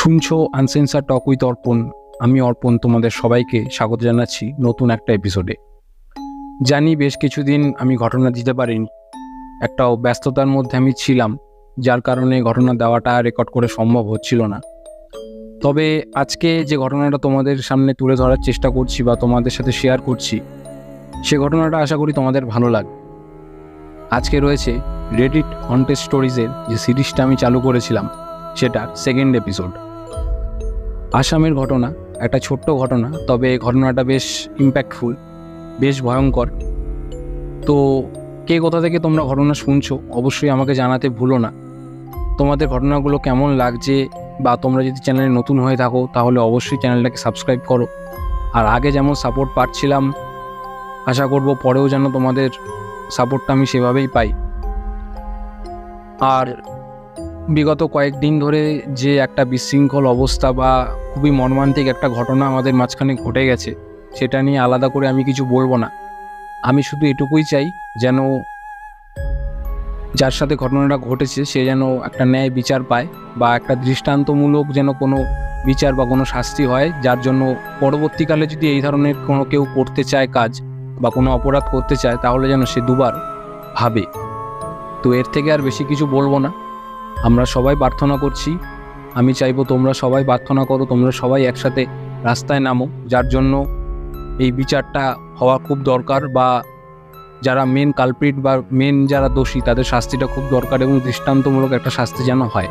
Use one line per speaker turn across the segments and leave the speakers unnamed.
শুনছো আনসেন্সার talk with অর্পণ। আমি অর্পণ, তোমাদের সবাইকে স্বাগত জানাচ্ছি নতুন একটা এপিসোডে জানি বেশ কিছুদিন আমি ঘটনা দিতে পারিনি। একটা ব্যস্ততার মধ্যে আমি ছিলাম, যার কারণে ঘটনা দেওয়াটা রেকর্ড করে সম্ভব হচ্ছিল না। তবে আজকে যে ঘটনাটা তোমাদের সামনে তুলে ধরার চেষ্টা করছি বা তোমাদের সাথে শেয়ার করছি, সে ঘটনাটা আশা করি তোমাদের ভালো লাগবে। আজকে রয়েছে রেডিট হন্টেড স্টোরিজের যে সিরিজটা আমি চালু করেছিলাম, সেটার সেকেন্ড এপিসোড আসামের ঘটনা, একটা ছোট্ট ঘটনা, তবে ঘটনাটা বেশ ইম্প্যাক্টফুল বেশ ভয়ঙ্কর। তো কে কোথা থেকে তোমরা ঘটনা শুনছো, অবশ্যই আমাকে জানাতে ভুলো না। তোমাদের ঘটনাগুলো কেমন লাগছে বা তোমরা যদি চ্যানেলে নতুন হয়ে থাকো, তাহলে অবশ্যই চ্যানেলটাকে সাবস্ক্রাইব করো। আর আগে যেমন সাপোর্ট পাচ্ছিলাম, আশা করব পরেও যেন তোমাদের সাপোর্টটা আমি সেভাবেই পাই। আর বিগত কয়েকদিন ধরে যে একটা বিশৃঙ্খল অবস্থা বা খুবই মর্মান্তিক একটা ঘটনা আমাদের মাঝখানে ঘটে গেছে, সেটা নিয়ে আলাদা করে আমি কিছু বলব না। আমি শুধু এটুকুই চাই যেন যার সাথে ঘটনাটা ঘটেছে সে যেন একটা ন্যায় বিচার পায় বা একটা দৃষ্টান্তমূলক যেন কোনো বিচার বা কোনো শাস্তি হয়, যার জন্য পরবর্তীকালে যদি এই ধরনের কোনো কেউ করতে চায় কাজ বা কোনো অপরাধ করতে চায়, তাহলে যেন সে দুবার ভাবে। তো এর থেকে আর বেশি কিছু বলব না। আমরা সবাই প্রার্থনা করছি। আমি চাইব তোমরা সবাই প্রার্থনা করো, তোমরা সবাই একসাথে রাস্তায় নামো, যার জন্য এই বিচারটা হওয়া খুব দরকার বা যারা মেন কালপ্রিট বা মেন যারা দোষী, তাদের শাস্তিটা খুব দরকার এবং দৃষ্টান্তমূলক একটা শাস্তি যেন হয়।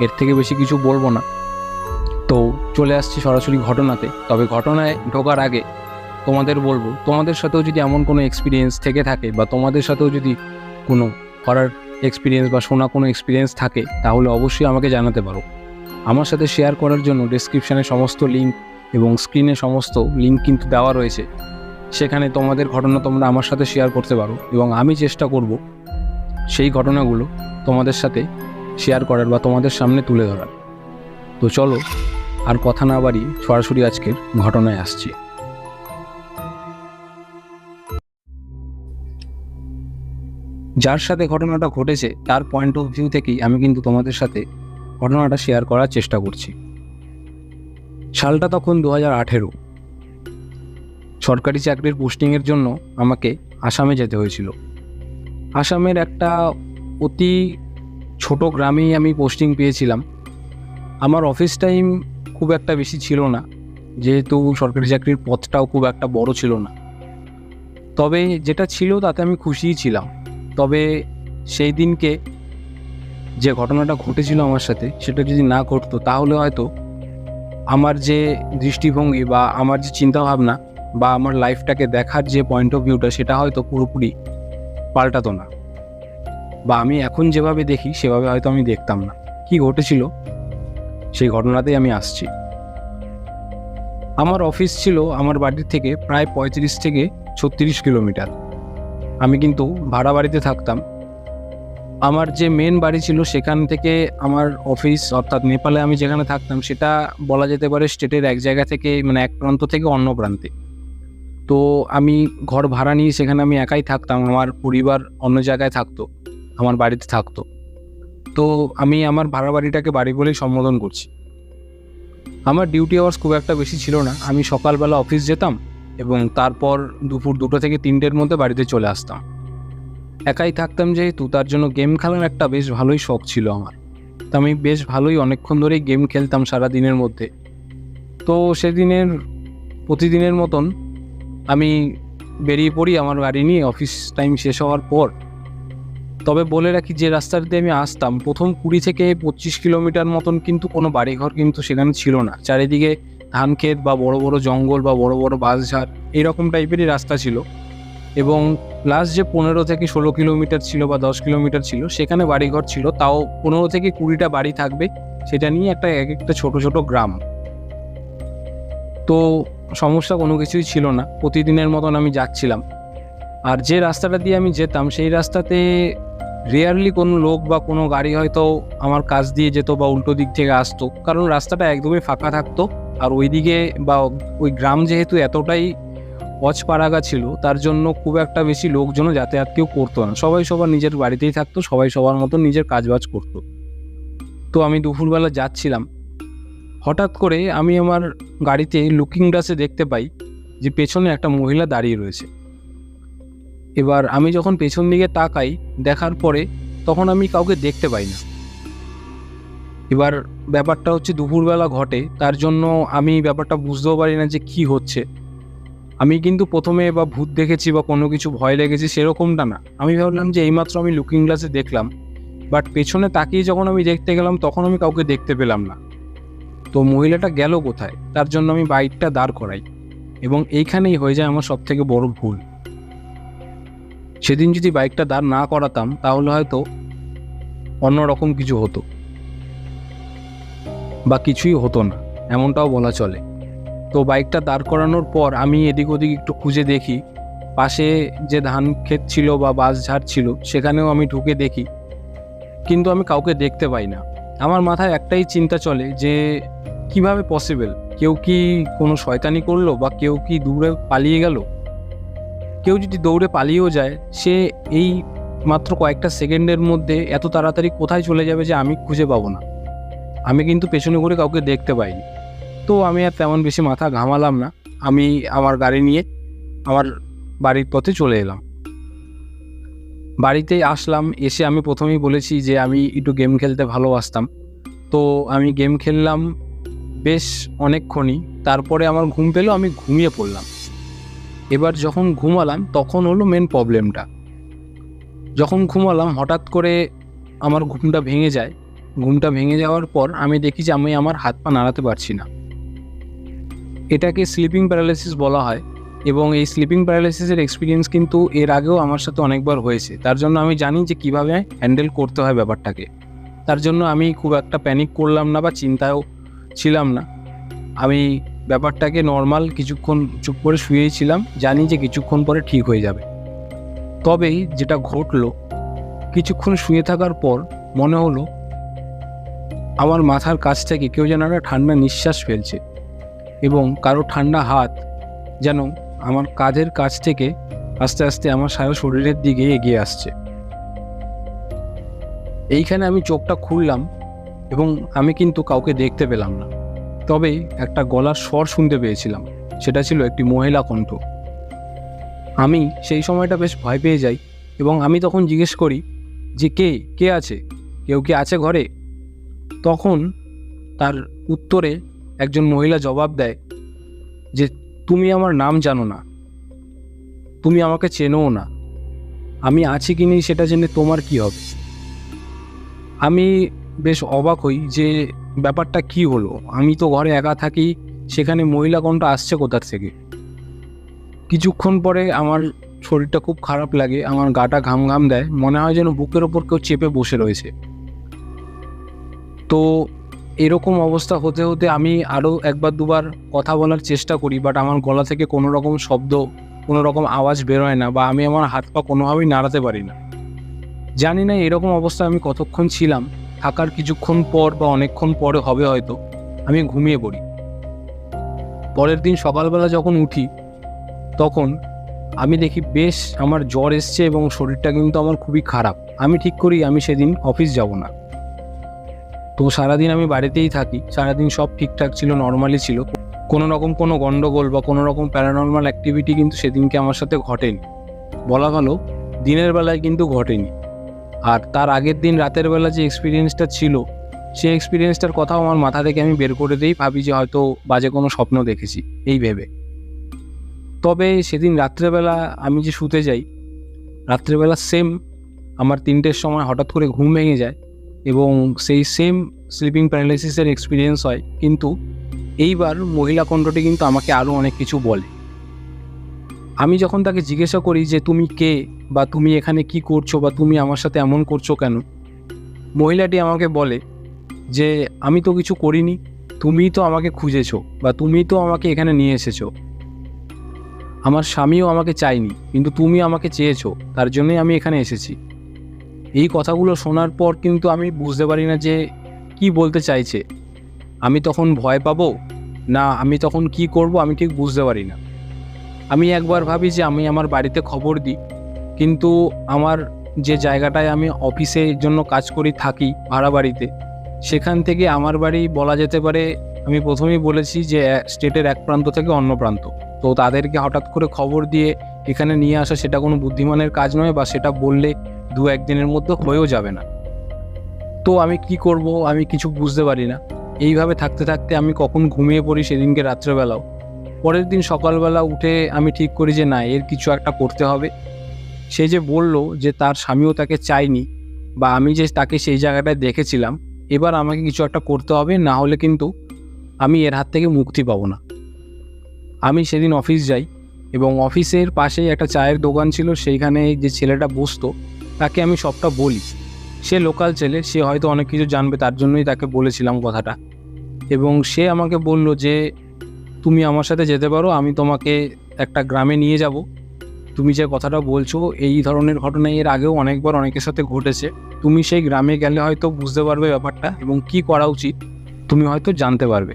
এর থেকে বেশি কিছু বলব না। তো চলে আসছি সরাসরি ঘটনাতে। তবে ঘটনায় ঢোকার আগে তোমাদের বলব, তোমাদের সাথেও যদি এমন কোনো এক্সপিরিয়েন্স থেকে থাকে বা তোমাদের সাথেও যদি কোনো করার এক্সপিরিয়েন্স বা শোনা কোনো এক্সপিরিয়েন্স থাকে, তাহলে অবশ্যই আমাকে জানাতে পারো। আমার সাথে শেয়ার করার জন্য ডিসক্রিপশানে সমস্ত লিঙ্ক এবং স্ক্রিনে সমস্ত লিঙ্ক কিন্তু দেওয়া রয়েছে। সেখানে তোমাদের ঘটনা তোমরা আমার সাথে শেয়ার করতে পারো এবং আমি চেষ্টা করব সেই ঘটনাগুলো তোমাদের সাথে শেয়ার করার বা তোমাদের সামনে তুলে ধরার। তো চলো, আর কথা না বাড়িয়ে সরাসরি আজকের ঘটনায় আসছি। যার সাথে ঘটনাটা ঘটেছে, তার পয়েন্ট অফ ভিউ থেকেই আমি কিন্তু তোমাদের সাথে ঘটনাটা শেয়ার করার চেষ্টা করছি। সালটা তখন দু হাজার আঠেরো। সরকারি চাকরির পোস্টিংয়ের জন্য আমাকে আসামে যেতে হয়েছিল। আসামের একটা অতি ছোট গ্রামেই আমি পোস্টিং পেয়েছিলাম। আমার অফিস টাইম খুব একটা বেশি ছিল না, যেহেতু সরকারি চাকরির পথটাও খুব একটা বড় ছিল না। তবে যেটা ছিল তাতে আমি খুশিই ছিলাম। তবে সেই দিনকে যে ঘটনাটা ঘটেছিল আমার সাথে, সেটা যদি না ঘটতো, তাহলে হয়তো আমার যে দৃষ্টিভঙ্গি বা আমার যে চিন্তাভাবনা বা আমার লাইফটাকে দেখার যে পয়েন্ট অফ ভিউটা সেটা হয়তো পুরোপুরি পাল্টাতো না। বা আমি এখন যেভাবে দেখি, সেভাবে হয়তো আমি দেখতাম না। কি ঘটেছিল? সেই ঘটনাতেই আমি আসছি। আমার অফিস ছিল আমার বাড়ির থেকে প্রায় পঁয়ত্রিশ থেকে ছত্রিশ কিলোমিটার। আমি কিন্তু ভাড়া বাড়িতে থাকতাম। আমার যে মেন বাড়ি ছিল সেখান থেকে আমার অফিস অর্থাৎ নেপালে আমি যেখানে থাকতাম সেটা বলা যেতে পারে স্টেটের এক জায়গা থেকে মানে এক প্রান্ত থেকে অন্য প্রান্তে। তো আমি ঘর ভাড়া নিয়ে সেখানে আমি একাই থাকতাম, আমার পরিবার অন্য জায়গায় থাকতো, আমার বাড়িতে থাকতো। তো আমি আমার ভাড়া বাড়িটাকে বাড়ি বলেই সম্বোধন করছি। আমার ডিউটি আওয়ার্স খুব একটা বেশি ছিল না। আমি সকালবেলা অফিস যেতাম এবং তারপর দুপুর দুটো থেকে তিনটের মধ্যে বাড়িতে চলে আসতাম। একাই থাকতাম যেহেতু তার জন্য গেম খেলার একটা বেশ ভালোই শখ ছিল আমার। তো আমি বেশ ভালোই অনেকক্ষণ ধরেই গেম খেলতাম সারা দিনের মধ্যে। তো সেদিনের, প্রতিদিনের মতন আমি বেরিয়ে পড়ি আমার গাড়ি নিয়ে, অফিস টাইম শেষ হওয়ার পর। তবে বলে রাখি যে রাস্তা দিয়ে আমি আসতাম, প্রথম কুড়ি থেকে পঁচিশ কিলোমিটার মতন কিন্তু কোনো বাড়িঘর কিন্তু সেখানে ছিল না। চারিদিকে ধান ক্ষেত বা বড় বড় জঙ্গল বা বড় বড় বাঁশঝাড়, এরকম টাইপেরই রাস্তা ছিল। এবং লাস্ট যে পনেরো থেকে ষোলো কিলোমিটার ছিল বা দশ কিলোমিটার ছিল, সেখানে বাড়িঘর ছিল। তাও পনেরো থেকে কুড়িটা বাড়ি থাকবে, সেটা নিয়ে একটা, এক একটা ছোট ছোট গ্রাম। তো সমস্যা কোনো কিছুই ছিল না। প্রতিদিনের মতন আমি যাচ্ছিলাম। আর যে রাস্তাটা দিয়ে আমি যেতাম, সেই রাস্তাতে রেয়ারলি কোনো লোক বা কোনো গাড়ি হয়তো আমার কাছ দিয়ে যেত বা উল্টো দিক থেকে আসতো। কারণ রাস্তাটা একদমই ফাঁকা থাকতো। আর ওইদিকে বা ওই গ্রাম যেহেতু এতটাই অচপাড়াগা ছিল, তার জন্য খুব একটা বেশি লোকজনও যাতায়াত কেউ করতো না। সবাই সবার নিজের বাড়িতেই থাকতো, সবাই সবার মতো নিজের কাজবাজ করতো। তো আমি দুপুরবেলা যাচ্ছিলাম। হঠাৎ করে আমি আমার গাড়িতে লুকিং গ্লাসে দেখতে পাই যে পেছনে একটা মহিলা দাঁড়িয়ে রয়েছে। এবার আমি যখন পেছন দিকে তাকাই, দেখার পরে তখন আমি কাউকে দেখতে পাই না। এবার ব্যাপারটা হচ্ছে দুপুরবেলা ঘটে, তার জন্য আমি ব্যাপারটা বুঝতেও পারি না যে কি হচ্ছে। আমি কিন্তু প্রথমে বা ভূত দেখেছি বা কোনো কিছু ভয় লেগেছে সেরকমটা না। আমি ভাবলাম যে এইমাত্র আমি লুকিং গ্লাসে দেখলাম বাট পেছনে তাকিয়ে যখন আমি দেখতে গেলাম তখন আমি কাউকে দেখতে পেলাম না। তো মহিলাটা গেল কোথায়? তার জন্য আমি বাইকটা দাঁড় করাই, এবং এইখানেই হয়ে যায় আমার সব থেকে বড় ভুল। সেদিন যদি বাইকটা দাঁড় না করাতাম, তাহলে হয়তো অন্যরকম কিছু হতো। বা কিছুই হতো না, এমনটাও বলা চলে। তো বাইকটা দাঁড় করানোর পর আমি এদিক ওদিক একটু খুঁজে দেখি। পাশে যে ধান ক্ষেত ছিল বা বাস ঝাড় ছিল, সেখানেও আমি ঢুকে দেখি। কিন্তু আমি কাউকে দেখতে পাই না। আমার মাথায় একটাই চিন্তা চলে যে, কীভাবে পসিবল কেউ কি কোনো শয়তানি করল বা কেউ কি দূরে পালিয়ে গেল? কেউ যদি দৌড়ে পালিয়েও যায়, সে এই মাত্র কয়েকটা সেকেন্ডের মধ্যে এত তাড়াতাড়ি কোথায় চলে যাবে যে আমি খুঁজে পাবো না। আমি কিন্তু পেছনে করে কাউকে দেখতে পাইনি। তো আমি আর তেমন বেশি মাথা ঘামালাম না। আমি আমার গাড়ি নিয়ে আমার বাড়ির পথে চলে এলাম। বাড়িতে আসলাম, এসে আমি প্রথমেই বলেছি যে আমি একটু গেম খেলতে ভালোবাসতাম। তো আমি গেম খেললাম বেশ অনেকক্ষণই। তারপরে আমার ঘুম পেল, আমি ঘুমিয়ে পড়লাম। এবার যখন ঘুমালাম, তখন হলো মেন প্রবলেমটা যখন ঘুমালাম, হঠাৎ করে আমার ঘুমটা ভেঙে যায়। ঘুমটা ভেঙে যাওয়ার পর আমি দেখি যে আমি আমার হাত পা নাড়াতে পারছি না। এটাকে স্লিপিং প্যারালাইসিস বলা হয় এবং এই স্লিপিং প্যারালাইসিসের এক্সপিরিয়েন্স কিন্তু এর আগেও আমার সাথে অনেকবার হয়েছে। তার জন্য আমি জানি যে কীভাবে হ্যান্ডেল করতে হয় ব্যাপারটাকে। তার জন্য আমি খুব একটা প্যানিক করলাম না বা চিন্তায়ও ছিলাম না। আমি ব্যাপারটাকে নর্মাল কিছুক্ষণ চুপ করে শুয়েই ছিলাম, জানি যে কিছুক্ষণ পরে ঠিক হয়ে যাবে। তবেই যেটা ঘটলো, কিছুক্ষণ শুয়ে থাকার পর মনে হলো আমার মাথার কাছ থেকে কেউ যেন একটা ঠান্ডা নিঃশ্বাস ফেলছে এবং কারও ঠান্ডা হাত যেন আমার কাঁধের কাছ থেকে আস্তে আস্তে আমার সারা শরীরের দিকে এগিয়ে আসছে। এইখানে আমি চোখটা খুললাম এবং আমি কিন্তু কাউকে দেখতে পেলাম না। তবে একটা গলার স্বর শুনতে পেয়েছিলাম, সেটা ছিল একটি মহিলা কণ্ঠ। আমি সেই সময়টা বেশ ভয় পেয়ে যাই এবং আমি তখন জিজ্ঞেস করি, যে কে? কে আছে? কেউ কি আছে ঘরে? তখন তার উত্তরে একজন মহিলা জবাব দেয় যে, তুমি আমার নাম জানো না। তুমি আমাকে চেনোও না। আমি আছি কি নেই সেটা জেনে তোমার কি হবে? আমি বেশ অবাক হই যে ব্যাপারটা কি হলো। আমি তো ঘরে একা থাকি, সেখানে মহিলা কণ্ঠ আসছে কোথার থেকে? কিছুক্ষণ পরে আমার শরীরটা খুব খারাপ লাগে, আমার গাটা ঘাম ঘাম দেয়, মনে হয় যেন বুকের ওপর কেউ চেপে বসে রয়েছে। তো এরকম অবস্থা হতে হতে আমি আরও একবার দুবার কথা বলার চেষ্টা করি বাট আমার গলা থেকে কোনো রকম শব্দ, কোনো রকম আওয়াজ বেরোয় না বা আমি আমার হাত পা কোনোভাবেই নাড়াতে পারি না। জানি না এরকম অবস্থা আমি কতক্ষণ ছিলাম, থাকার কিছুক্ষণ পর বা অনেকক্ষণ পরে হবে হয়তো, আমি ঘুমিয়ে পড়ি। পরের দিন সকালবেলা যখন উঠি, তখন আমি দেখি বেশ আমার জ্বর এসছে এবং শরীরটা কিন্তু আমার খুবই খারাপ। আমি ঠিক করি আমি সেদিন অফিস যাব না। তো সারাদিন আমি বাড়িতেই থাকি। সারাদিন সব ঠিকঠাক ছিল নর্মালি ছিল। কোনো রকম কোনো গণ্ডগোল বা কোনো রকম প্যারানর্মাল অ্যাক্টিভিটি কিন্তু সেদিনকে আমার সাথে ঘটেনি। বলা ভালো, দিনের বেলায় কিন্তু ঘটেনি। আর তার আগের দিন রাতের বেলা যে এক্সপিরিয়েন্সটা ছিল, সেই এক্সপিরিয়েন্সটার কথাও আমার মাথা থেকে আমি বের করে দিই, ভাবি যে হয়তো বাজে কোনো স্বপ্ন দেখেছি, এই ভেবে। তবে সেদিন রাত্রেবেলা আমি যে শুতে যাই, রাত্রেবেলা সেম আমার তিনটের সময় হঠাৎ করে ঘুম ভেঙে যায় এবং সেই সেম স্লিপিং প্যারালাইসিসের এক্সপিরিয়েন্স হয়। কিন্তু এইবার মহিলা কণ্ঠটি কিন্তু আমাকে আরও অনেক কিছু বলে। আমি যখন তাকে জিজ্ঞাসা করি যে, তুমি কে? বা তুমি এখানে কি করছ? বা তুমি আমার সাথে এমন করছ কেন? মহিলাটি আমাকে বলে যে, আমি তো কিছু করিনি। তুমিই তো আমাকে খুঁজেছো বা তুমি তো আমাকে এখানে নিয়ে এসেছ। আমার স্বামীও আমাকে চায়নি, কিন্তু তুমি আমাকে চেয়েছো। তার জন্যই আমি এখানে এসেছি। এই কথাগুলো শোনার পর কিন্তু আমি বুঝতে পারি না যে কি বলতে চাইছে। আমি তখন ভয় পাবো? না, আমি তখন কি করব? আমি ঠিক বুঝতে পারি না। আমি একবার ভাবি যে আমি আমার বাড়িতে খবর দিই। কিন্তু আমার যে জায়গাটায় আমি অফিসের জন্য কাজ করি, থাকি, ভাড়া বাড়িতে, সেখান থেকে আমার বাড়ি বলা যেতে পারে, আমি প্রথমেই বলেছি যে স্টেটের এক প্রান্ত থেকে অন্য প্রান্ত। তো তাদেরকে হঠাৎ করে খবর দিয়ে এখানে নিয়ে আসা সেটা কোনো বুদ্ধিমানের কাজ নয় বা সেটা বললে দু একদিনের মধ্যে হয়েও যাবে না। তো আমি কি করব? আমি কিছু বুঝতে পারি না। এইভাবে থাকতে থাকতে আমি কখন ঘুমিয়ে পড়ি সেদিনকে রাত্রেবেলাও। পরের দিন সকালবেলা উঠে আমি ঠিক করি যে, না, এর কিছু একটা করতে হবে। সে যে বলল যে, তার স্বামীও তাকে চায়নি বা আমি যে তাকে সেই জায়গাটায় দেখেছিলাম, এবার আমাকে কিছু একটা করতে হবে, না হলে কিন্তু আমি এর হাত থেকে মুক্তি পাবো না। আমি সেদিন অফিস যাই এবং অফিসের পাশেই একটা চায়ের দোকান ছিল, সেইখানে যে ছেলেটা বসতো তাকে আমি সবটা বলি। সে লোকাল ছেলে, সে হয়তো অনেক কিছু জানবে, তার জন্যই তাকে বলেছিলাম কথাটা। এবং সে আমাকে বলল যে, তুমি আমার সাথে যেতে পারো, আমি তোমাকে একটা গ্রামে নিয়ে যাব। তুমি যে কথাটা বলছো, এই ধরনের ঘটনা এর আগেও অনেকবার অনেকের সাথে ঘটেছে। তুমি সেই গ্রামে গেলে হয়তো বুঝতে পারবে ব্যাপারটা এবং কি করা উচিত, তুমি হয়তো জানতে পারবে।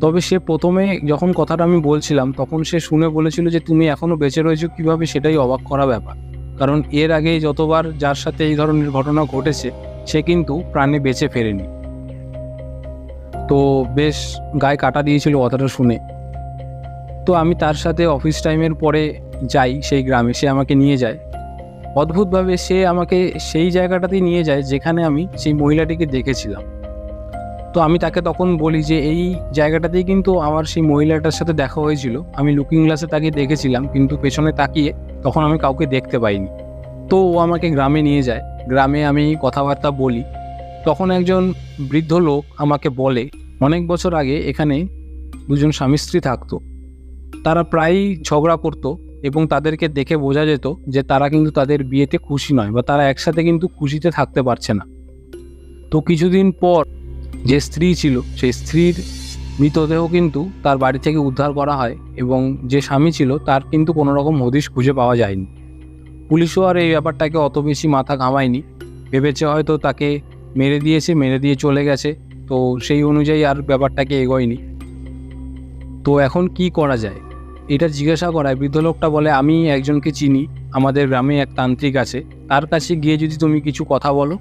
তবে সে প্রথমে যখন কথাটা আমি বলছিলাম, তখন সে শুনে বলেছিল যে, তুমি এখনও বেঁচে রয়েছো, কীভাবে সেটাই অবাক করা ব্যাপার? কারণ এর আগে যতবার যার সাথে এই ধরনের ঘটনা ঘটেছে, সে কিন্তু প্রাণে বেঁচে ফেরেনি। তো বেশ গায়ে কাটা দিয়েছিল কথাটা শুনে। তো আমি তার সাথে অফিস টাইমের পরে যাই সেই গ্রামে, সে আমাকে নিয়ে যায়। অদ্ভুতভাবে সে আমাকে সেই জায়গাটাতেই নিয়ে যায় যেখানে আমি সেই মহিলাটিকে দেখেছিলাম। তো আমি তাকে তখন বলি যে, এই জায়গাটাতেই কিন্তু আমার সেই মহিলাটার সাথে দেখা হয়েছিল। আমি লুকিং গ্লাসে তাকে দেখেছিলাম, কিন্তু পেছনে তাকিয়ে তখন আমি কাউকে দেখতে পাইনি। তো ও আমাকে গ্রামে নিয়ে যায়। গ্রামে আমি কথাবার্তা বলি। তখন একজন বৃদ্ধ লোক আমাকে বলে, অনেক বছর আগে এখানে দুজন স্বামী স্ত্রী থাকতো। তারা প্রায়ই ঝগড়া করতো এবং তাদেরকে দেখে বোঝা যেত যে তারা কিন্তু তাদের বিয়েতে খুশি নয় বা তারা একসাথে কিন্তু খুশিতে থাকতে পারছে না। তো কিছুদিন পর যে স্ত্রী ছিল, সেই স্ত্রীর মৃতদেহ কিন্তু তার বাড়ি থেকে উদ্ধার করা হয় এবং যে স্বামী ছিল তার কিন্তু কোনো রকম হদিশ খুঁজে পাওয়া যায়নি। পুলিশও আর এই ব্যাপারটাকে অত বেশি মাথা ঘামায়নি। ভেবেছে হয়তো তাকে মেরে দিয়েছে, মেরে দিয়ে চলে গেছে। তো সেই অনুযায়ী আর ব্যাপারটাকে এগোয়নি। তো এখন কি করা যায়? এটা জিজ্ঞাসা করায় বৃদ্ধ লোকটা বলে, আমি একজনকে চিনি, আমাদের গ্রামে এক তান্ত্রিক আছে। তার কাছে গিয়ে যদি তুমি কিছু কথা বলো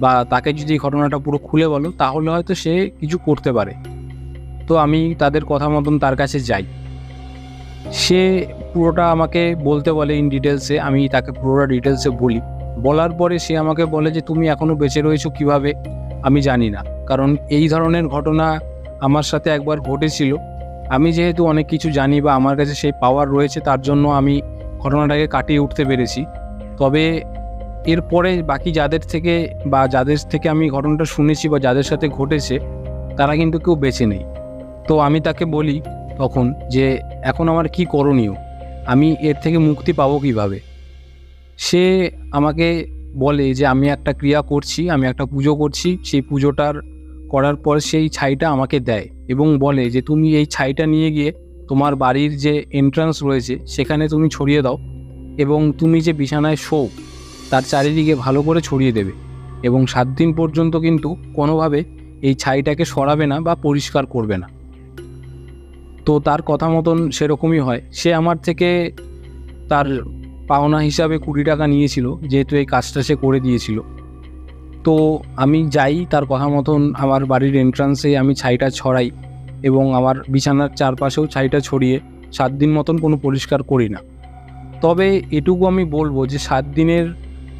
বা তাকে যদি ঘটনাটা পুরো খুলে বলো, তাহলে হয়তো সে কিছু করতে পারে। তো আমি তাদের কথা মতন তার কাছে যাই। সে পুরোটা আমাকে বলতে বলে ইন ডিটেলসে আমি তাকে পুরোটা ডিটেলসে বলি। বলার পরে সে আমাকে বলে যে, তুমি এখনও বেঁচে রয়েছো কীভাবে? আমি জানি না। কারণ এই ধরনের ঘটনা আমার সাথে একবার ঘটেছিল। আমি যেহেতু অনেক কিছু জানি বা আমার কাছে সেই পাওয়ার রয়েছে, তার জন্য আমি ঘটনাটাকে কাটিয়ে উঠতে পেরেছি। তবে এরপরে বাকি যাদের থেকে বা যাদের থেকে আমি ঘটনাটা শুনেছি বা যাদের সাথে ঘটেছে, তারা কিন্তু কেউ বেঁচে নেই। তো আমি তাকে বলি তখন যে, এখন আমার কি করণীয়? আমি এর থেকে মুক্তি পাবো কীভাবে? সে আমাকে বলে যে, আমি একটা ক্রিয়া করছি, আমি একটা পুজো করছি, সেই পুজোটার করার পর সেই ছাইটা আমাকে দেয় এবং বলে যে, তুমি এই ছাইটা নিয়ে গিয়ে তোমার বাড়ির যে এন্ট্রান্স রয়েছে, সেখানে তুমি ছড়িয়ে দাও এবং তুমি যে বিছানায় শো তার চারিদিকে ভালো করে ছড়িয়ে দেবে এবং সাত দিন পর্যন্ত কিন্তু কোনোভাবে এই ছাইটাকে সরাবে না বা পরিষ্কার করবে না। তো তার কথা মতন সেরকমই হয়। সে আমার থেকে তার পাওনা হিসাবে কুড়ি টাকা নিয়েছিল, যেহেতু এই কাজটা সে করে দিয়েছিল। তো আমি যাই, তার কথা মতন আমার বাড়ির এন্ট্রান্সে আমি ছাইটা ছড়াই এবং আমার বিছানার চারপাশেও ছাইটা ছড়িয়ে সাত দিন মতন কোনো পরিষ্কার করি না। তবে এটুকু আমি বলব যে, সাত দিনের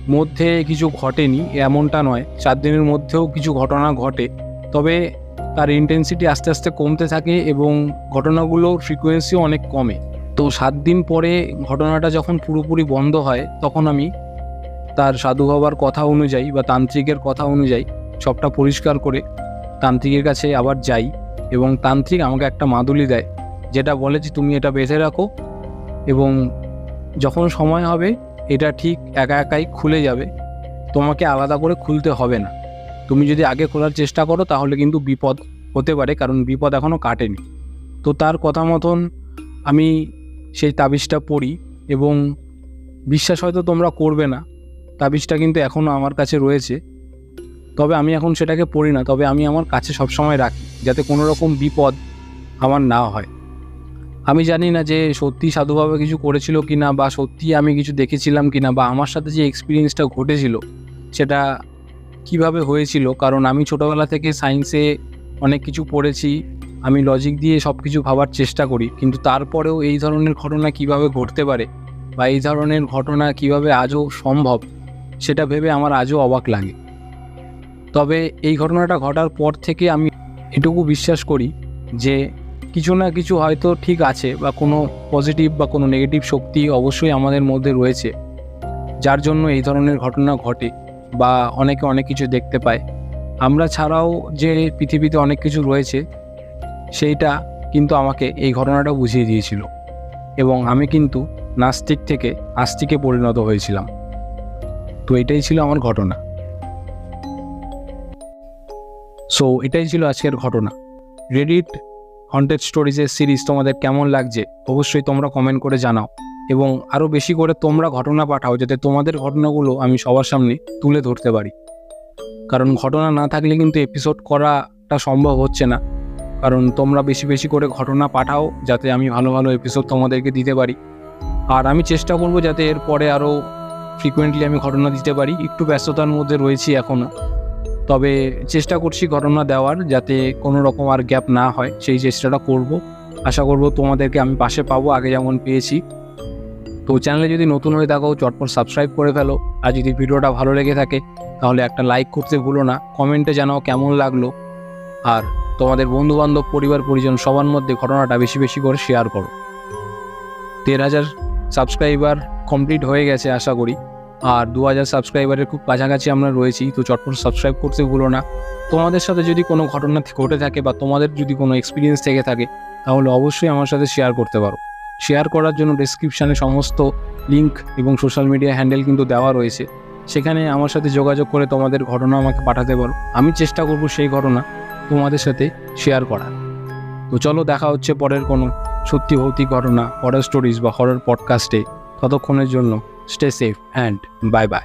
মধ্যে কিছু ঘটেনি, এমনটা নয়। সাত দিনের মধ্যেও কিছু ঘটনা ঘটে। তবে তার ইন্টেন্সিটি আস্তে আস্তে কমতে থাকে এবং ঘটনাগুলোর ফ্রিকোয়েন্সিও অনেক কমে। তো সাত দিন পরে ঘটনাটা যখন পুরোপুরি বন্ধ হয়, তখন আমি তার সাধু বাবার কথা অনুযায়ী বা তান্ত্রিকের কথা অনুযায়ী সবটা পরিষ্কার করে তান্ত্রিকের কাছে আবার যাই এবং তান্ত্রিক আমাকে একটা মাদুলি দেয়, যেটা বলে যে তুমি এটা বেঁধে রাখো এবং যখন সময় হবে, এটা ঠিক একা একাই খুলে যাবে, তোমাকে আলাদা করে খুলতে হবে না। তুমি যদি আগে খোলার চেষ্টা করো, তাহলে কিন্তু বিপদ হতে পারে, কারণ বিপদ এখনও কাটেনি। তো তার কথা মতন আমি সেই তাবিজটা পড়ি এবং বিশ্বাস হয়তো তোমরা করবে না। তাবিজটা কিন্তু এখনও আমার কাছে রয়েছে। তবে আমি এখন সেটাকে পড়ি না, তবে আমি আমার কাছে সবসময় রাখি, যাতে কোনো রকম বিপদ আমার না হয়। আমি জানি না যে সত্যি সাধুভাবে কিছু করেছিল কি না বা সত্যি আমি কিছু দেখেছিলাম কি না বা আমার সাথে যে এক্সপিরিয়েন্সটা ঘটেছিল, সেটা কীভাবে হয়েছিল? কারণ আমি ছোটোবেলা থেকে সায়েন্সে অনেক কিছু পড়েছি। আমি লজিক দিয়ে সব কিছু ভাবার চেষ্টা করি। কিন্তু তারপরেও এই ধরনের ঘটনা কীভাবে ঘটতে পারে বা এই ধরনের ঘটনা কীভাবে আজও সম্ভব, সেটা ভেবে আমার আজও অবাক লাগে। তবে এই ঘটনাটা ঘটার পর থেকে আমি এটুকু বিশ্বাস করি যে কিছু না কিছু হয়তো ঠিক আছে বা কোনো পজিটিভ বা কোনো নেগেটিভ শক্তি অবশ্যই আমাদের মধ্যে রয়েছে, যার জন্য এই ধরনের ঘটনা ঘটে। বা অনেকে অনেক কিছু দেখতে পায়। আমরা ছাড়াও যে পৃথিবীতে অনেক কিছু রয়েছে, সেইটা কিন্তু আমাকে এই ঘটনাটা বুঝিয়ে দিয়েছিল। এবং আমি কিন্তু নাস্তিক থেকে আস্তিকে পরিণত হয়েছিলাম। তো এটাই ছিল আমার ঘটনা। সো এটাই ছিল আজকের ঘটনা। রেডিট হন্টেড স্টোরিজের সিরিজ তোমাদের কেমন লাগছে, অবশ্যই তোমরা কমেন্ট করে জানাও। এবং আরও বেশি করে তোমরা ঘটনা পাঠাও যাতে তোমাদের ঘটনাগুলো আমি সবার সামনে তুলে ধরতে পারি। কারণ ঘটনা না থাকলে কিন্তু এপিসোড করাটা সম্ভব হচ্ছে না। কারণ তোমরা বেশি বেশি করে ঘটনা পাঠাও যাতে আমি ভালো ভালো এপিসোড তোমাদেরকে দিতে পারি। আর আমি চেষ্টা করব যাতে এরপরে আরও ফ্রিকোয়েন্টলি আমি ঘটনা দিতে পারি। একটু ব্যস্ততার মধ্যে রয়েছি এখনও তবে চেষ্টা করছি ঘটনা দেওয়ার যাতে কোনো রকম আর গ্যাপ না হয়। সেই চেষ্টাটা করব। আশা করব তোমাদেরকে আমি পাশে পাবো। আগে যেমন পেয়েছি। তো চ্যানেলে যদি নতুন হয়ে থাকো, চটপট সাবস্ক্রাইব করে ফেলো। আর যদি ভিডিওটা ভালো লেগে থাকে, তাহলে একটা লাইক করতে ভুলো না। কমেন্টে জানাও কেমন লাগল। আর তোমাদের বন্ধুবান্ধব, পরিবার, পরিজন সবার মধ্যে ঘটনাটা বেশি বেশি করে শেয়ার করো। দেড় হাজার সাবস্ক্রাইবার কমপ্লিট হয়ে গেছে, আশা করি। আর দু হাজার সাবস্ক্রাইবারের খুব কাছাকাছি আমরা রয়েছি, তো চটপট সাবস্ক্রাইব করতে ভুলো না। তোমাদের সাথে যদি কোনো ঘটনা ঘটে থাকে বা তোমাদের যদি কোনো এক্সপিরিয়েন্স থেকে থাকে, তাহলে অবশ্যই আমার সাথে শেয়ার করতে পারো। শেয়ার করার জন্য ডিসক্রিপশানে সমস্ত লিঙ্ক এবং সোশ্যাল মিডিয়া হ্যান্ডেল কিন্তু দেওয়া রয়েছে। সেখানে আমার সাথে যোগাযোগ করে তোমাদের ঘটনা আমাকে পাঠাতে পারো আমি চেষ্টা করব সেই ঘটনা তোমাদের সাথে শেয়ার করার। তো চলো দেখা হচ্ছে পরের কোনো সত্যি ভৌতিক ঘটনা হরার স্টোরিজ বা হরার পডকাস্টে ততক্ষণের জন্য stay safe and bye bye